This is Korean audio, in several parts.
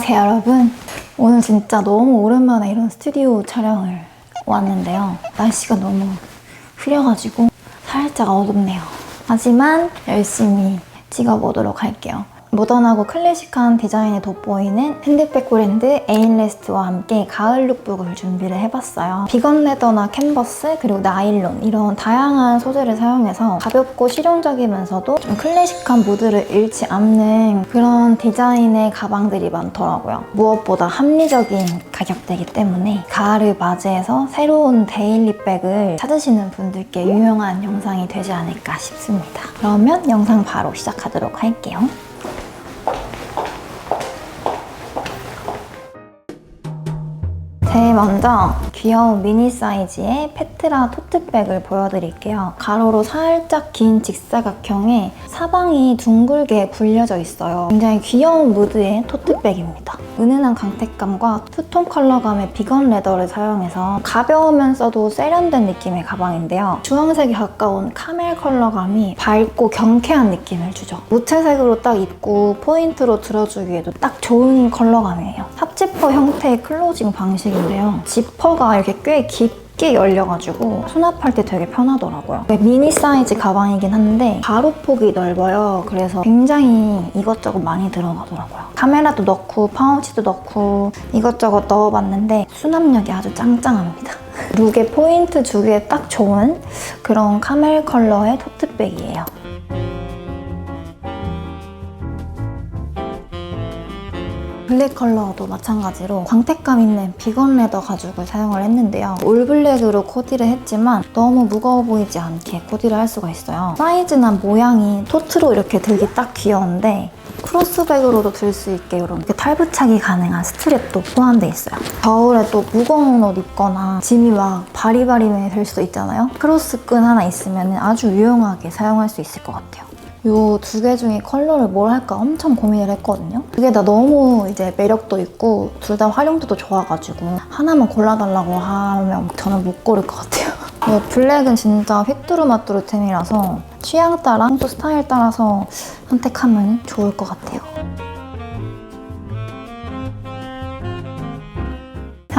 안녕하세요 여러분. 오늘 진짜 너무 오랜만에 이런 스튜디오 촬영을 왔는데요. 날씨가 너무 흐려가지고 살짝 어둡네요. 하지만 열심히 찍어보도록 할게요 모던하고 클래식한 디자인이 돋보이는 핸드백 브랜드 에인레스트와 함께 가을 룩북을 준비를 해봤어요. 비건 레더나 캔버스 그리고 나일론 이런 다양한 소재를 사용해서 가볍고 실용적이면서도 좀 클래식한 무드를 잃지 않는 그런 디자인의 가방들이 많더라고요. 무엇보다 합리적인 가격대이기 때문에 가을을 맞이해서 새로운 데일리백을 찾으시는 분들께 유용한 영상이 되지 않을까 싶습니다. 그러면 영상 바로 시작하도록 할게요. 제일 먼저 귀여운 미니 사이즈의 페트라 토트백을 보여드릴게요. 가로로 살짝 긴 직사각형에 사방이 둥글게 굴려져 있어요. 굉장히 귀여운 무드의 토트백입니다. 은은한 광택감과 투톤 컬러감의 비건 레더를 사용해서 가벼우면서도 세련된 느낌의 가방인데요. 주황색에 가까운 카멜 컬러감이 밝고 경쾌한 느낌을 주죠. 무채색으로 딱 입고 포인트로 들어주기에도 딱 좋은 컬러감이에요. 삽지퍼 형태의 클로징 방식인데요. 지퍼가 이렇게 꽤 깊게 열려가지고 수납할 때 되게 편하더라고요. 미니 사이즈 가방이긴 한데 가로폭이 넓어요. 그래서 굉장히 이것저것 많이 들어가더라고요. 카메라도 넣고 파우치도 넣고 이것저것 넣어봤는데 수납력이 아주 짱짱합니다. 룩에 포인트 주기에 딱 좋은 그런 카멜 컬러의 토트백이에요. 블랙 컬러도 마찬가지로 광택감 있는 비건 레더 가죽을 사용을 했는데요. 올블랙으로 코디를 했지만 너무 무거워 보이지 않게 코디를 할 수가 있어요. 사이즈나 모양이 토트로 이렇게 들기 딱 귀여운데 크로스백으로도 들 수 있게 이렇게 탈부착이 가능한 스트랩도 포함되어 있어요. 겨울에 또 무거운 옷 입거나 짐이 막 바리바리 될 수도 있잖아요. 크로스끈 하나 있으면 아주 유용하게 사용할 수 있을 것 같아요. 요 두 개 중에 컬러를 뭘 할까 엄청 고민을 했거든요. 그게 다 너무 이제 매력도 있고 둘 다 활용도도 좋아가지고 하나만 골라달라고 하면 저는 못 고를 것 같아요. 이 블랙은 진짜 휘뚜루마뚜루템이라서 취향 따라 평소 스타일 따라서 선택하면 좋을 것 같아요.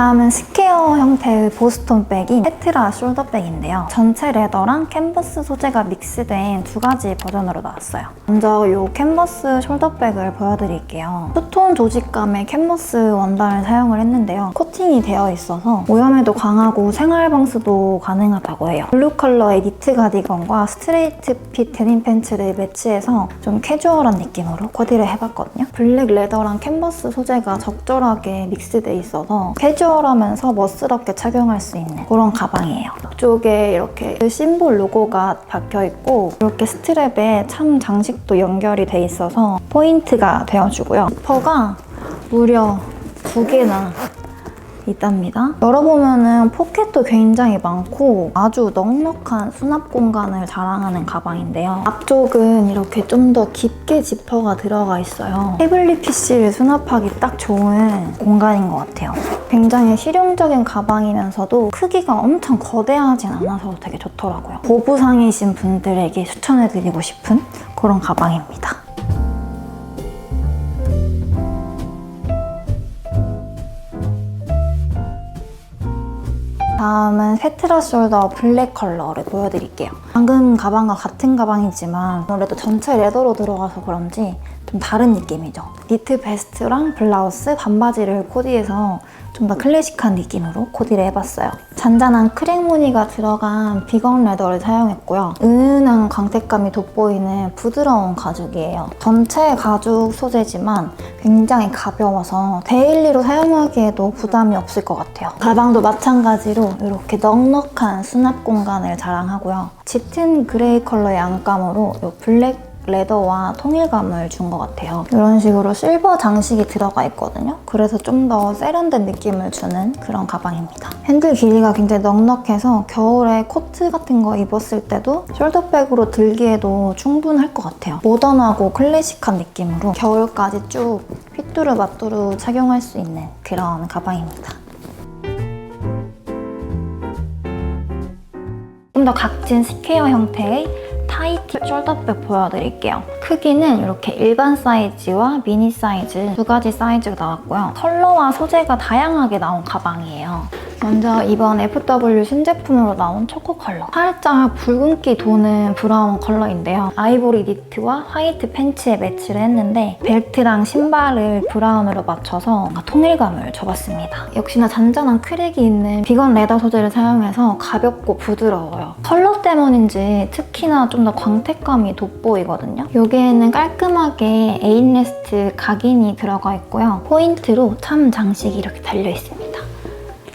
다음은 스퀘어 형태의 보스톤 백인 페트라 숄더백인데요. 전체 레더랑 캔버스 소재가 믹스된 두 가지 버전으로 나왔어요. 먼저 이 캔버스 숄더백을 보여드릴게요. 투톤 조직감의 캔버스 원단을 사용을 했는데요. 코팅이 되어 있어서 오염에도 강하고 생활 방수도 가능하다고 해요. 블루 컬러의 니트 가디건과 스트레이트 핏 데님 팬츠를 매치해서 좀 캐주얼한 느낌으로 코디를 해봤거든요. 블랙 레더랑 캔버스 소재가 적절하게 믹스돼 있어서 캐주얼 하면서 멋스럽게 착용할 수 있는 그런 가방이에요. 앞쪽에 이렇게 심볼 로고가 박혀 있고 이렇게 스트랩에 참 장식도 연결이 돼 있어서 포인트가 되어주고요. 퍼가 무려 두 개나 있답니다. 열어보면은 포켓도 굉장히 많고 아주 넉넉한 수납 공간을 자랑하는 가방인데요. 앞쪽은 이렇게 좀 더 깊게 지퍼가 들어가 있어요. 태블릿 PC를 수납하기 딱 좋은 공간인 것 같아요. 굉장히 실용적인 가방이면서도 크기가 엄청 거대하진 않아서 되게 좋더라고요. 보부상이신 분들에게 추천해드리고 싶은 그런 가방입니다. 다음은 페트라 숄더 블랙 컬러를 보여드릴게요. 방금 가방과 같은 가방이지만 아무래도 전체 레더로 들어가서 그런지 좀 다른 느낌이죠. 니트 베스트랑 블라우스, 반바지를 코디해서 좀 더 클래식한 느낌으로 코디를 해봤어요. 잔잔한 크랙 무늬가 들어간 비건 레더를 사용했고요. 은은한 광택감이 돋보이는 부드러운 가죽이에요. 전체 가죽 소재지만 굉장히 가벼워서 데일리로 사용하기에도 부담이 없을 것 같아요. 가방도 마찬가지로 이렇게 넉넉한 수납 공간을 자랑하고요. 짙은 그레이 컬러의 안감으로 이 블랙 레더와 통일감을 준 것 같아요. 이런 식으로 실버 장식이 들어가 있거든요. 그래서 좀 더 세련된 느낌을 주는 그런 가방입니다. 핸들 길이가 굉장히 넉넉해서 겨울에 코트 같은 거 입었을 때도 숄더백으로 들기에도 충분할 것 같아요. 모던하고 클래식한 느낌으로 겨울까지 쭉 휘뚜루 마뚜루 착용할 수 있는 그런 가방입니다. 좀 더 각진 스퀘어 형태의 타이티 숄더백 보여드릴게요. 크기는 이렇게 일반 사이즈와 미니 사이즈 두 가지 사이즈가 나왔고요. 컬러와 소재가 다양하게 나온 가방이에요. 먼저 이번 FW 신제품으로 나온 초코 컬러. 살짝 붉은기 도는 브라운 컬러인데요. 아이보리 니트와 화이트 팬츠에 매치를 했는데 벨트랑 신발을 브라운으로 맞춰서 통일감을 줘봤습니다. 역시나 잔잔한 크랙이 있는 비건 레더 소재를 사용해서 가볍고 부드러워요. 컬러 때문인지 특히나 좀 더 광택감이 돋보이거든요. 여기에는 깔끔하게 에인레스트 각인이 들어가 있고요. 포인트로 참 장식이 이렇게 달려 있습니다.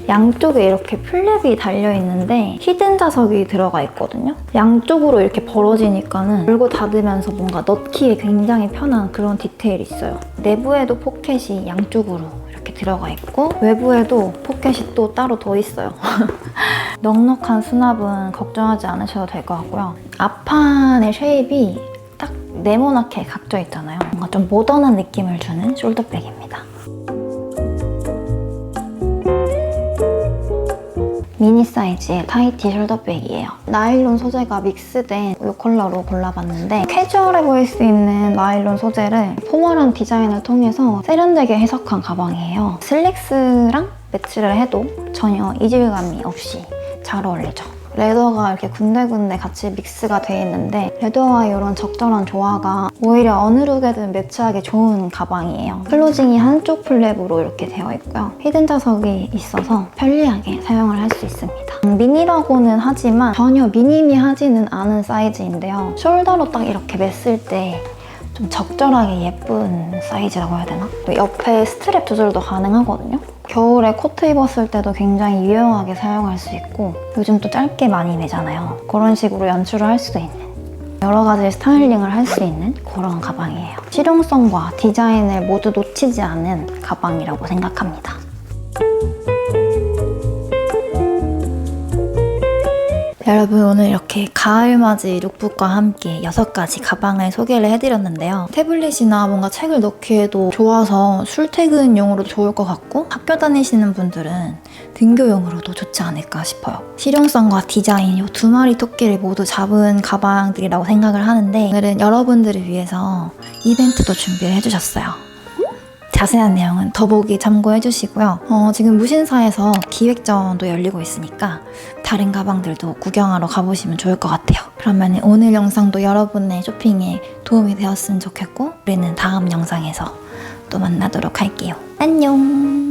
양쪽에 이렇게 플랩이 달려 있는데 히든 자석이 들어가 있거든요. 양쪽으로 이렇게 벌어지니까는 열고 닫으면서 뭔가 넣기에 굉장히 편한 그런 디테일이 있어요. 내부에도 포켓이 양쪽으로 이렇게 들어가 있고 외부에도 포켓이 또 따로 더 있어요. 넉넉한 수납은 걱정하지 않으셔도 될 것 같고요. 앞판의 쉐입이 딱 네모나게 각져 있잖아요. 뭔가 좀 모던한 느낌을 주는 숄더백입니다. 미니 사이즈의 타이티 숄더백이에요. 나일론 소재가 믹스된 이 컬러로 골라봤는데 캐주얼해 보일 수 있는 나일론 소재를 포멀한 디자인을 통해서 세련되게 해석한 가방이에요. 슬랙스랑 매치를 해도 전혀 이질감이 없이 잘 어울리죠. 레더가 이렇게 군데군데 같이 믹스가 돼 있는데 레더와 이런 적절한 조화가 오히려 어느 룩에든 매치하기 좋은 가방이에요. 클로징이 한쪽 플랩으로 이렇게 되어 있고요. 히든 자석이 있어서 편리하게 사용을 할 수 있습니다. 음, 미니라고는 하지만 전혀 미니미하지는 않은 사이즈인데요. 숄더로 딱 이렇게 맸을 때좀 적절하게 예쁜 사이즈라고 해야 되나? 또 옆에 스트랩 조절도 가능하거든요. 겨울에 코트 입었을 때도 굉장히 유용하게 사용할 수 있고 요즘 또 짧게 많이 매잖아요. 그런 식으로 연출을 할 수도 있는 여러 가지 스타일링을 할 수 있는 그런 가방이에요. 실용성과 디자인을 모두 놓치지 않은 가방이라고 생각합니다. 여러분 오늘 이렇게 가을맞이 룩북과 함께 6가지 가방을 소개를 해드렸는데요. 태블릿이나 뭔가 책을 넣기에도 좋아서 출퇴근용으로도 좋을 것 같고 학교 다니시는 분들은 등교용으로도 좋지 않을까 싶어요. 실용성과 디자인 이 두 마리 토끼를 모두 잡은 가방들이라고 생각을 하는데 오늘은 여러분들을 위해서 이벤트도 준비를 해주셨어요. 자세한 내용은 더보기 참고해 주시고요. 어, 지금 무신사에서 기획전도 열리고 있으니까 다른 가방들도 구경하러 가보시면 좋을 것 같아요. 그러면 오늘 영상도 여러분의 쇼핑에 도움이 되었으면 좋겠고 우리는 다음 영상에서 또 만나도록 할게요. 안녕!